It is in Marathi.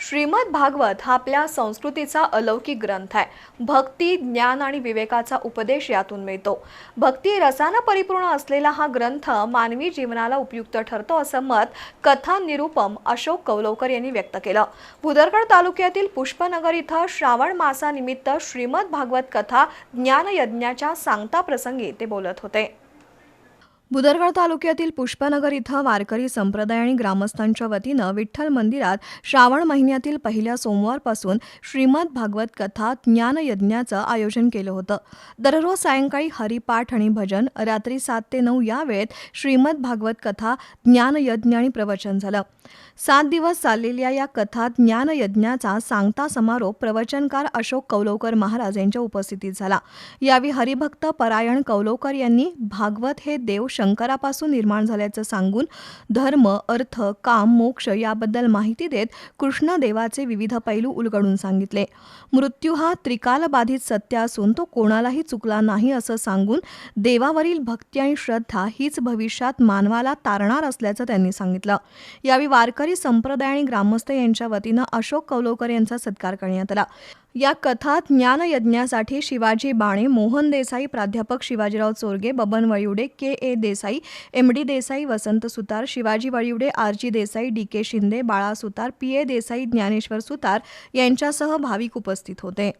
श्रीमद भागवत हा आपल्या संस्कृतीचा अलौकिक ग्रंथ आहे. भक्ती ज्ञान आणि विवेकाचा उपदेश यातून मिळतो. भक्ती रसानं परिपूर्ण असलेला हा ग्रंथ मानवी जीवनाला उपयुक्त ठरतो असं मत कथा निरुपम अशोक कौलवकर यांनी व्यक्त केलं. भुदरगड तालुक्यातील पुष्पनगर इथं श्रावण मासानिमित्त श्रीमद भागवत कथा ज्ञानयज्ञाच्या सांगता प्रसंगी ते बोलत होते. भुदरगड तालुक्यातील पुष्पनगर इथं वारकरी संप्रदाय आणि ग्रामस्थांच्या वतीनं विठ्ठल मंदिरात श्रावण महिन्यातील पहिल्या सोमवारपासून श्रीमद भागवत कथा ज्ञानयज्ञाचं आयोजन केलं होतं. दररोज सायंकाळी हरिपाठ आणि भजन रात्री सात ते नऊ या वेळेत श्रीमद भागवत कथा ज्ञानयज्ञ आणि प्रवचन झालं. सात दिवस चाललेल्या या कथा ज्ञानयज्ञाचा सांगता समारोप प्रवचनकार अशोक कौलवकर महाराज यांच्या उपस्थितीत झाला. यावेळी हरिभक्त परायण कौलवकर यांनी भागवत हे देव शंकरापासून निर्माण झाल्याचं सांगून धर्म अर्थ काम मोक्ष याबद्दल माहिती देत कृष्णदेवाचे विविध पैलू उलगडून सांगितले. मृत्यू हा त्रिकालबाधित सत्य असून तो कोणालाही चुकला नाही असं सांगून देवावरील भक्ती आणि श्रद्धा हीच भविष्यात मानवाला तारणार असल्याचं त्यांनी सांगितलं. यावेळी वारकरी संप्रदाय आणि ग्रामस्थ यांच्या वतीनं अशोक कौलवकर यांचा सत्कार करण्यात आला. या कथा ज्ञानयज्ञासाठी शिवाजी बाणे मोहन देसाई प्राध्यापक Shivajirao Chorge Baban Valivade K A Desai M D Desai Vasant Sutar Shivaji Valivade R G Desai D K Shinde Bala Sutar P A Desai Dnyaneshwar Sutar यांच्यासह भाविक उपस्थित होते.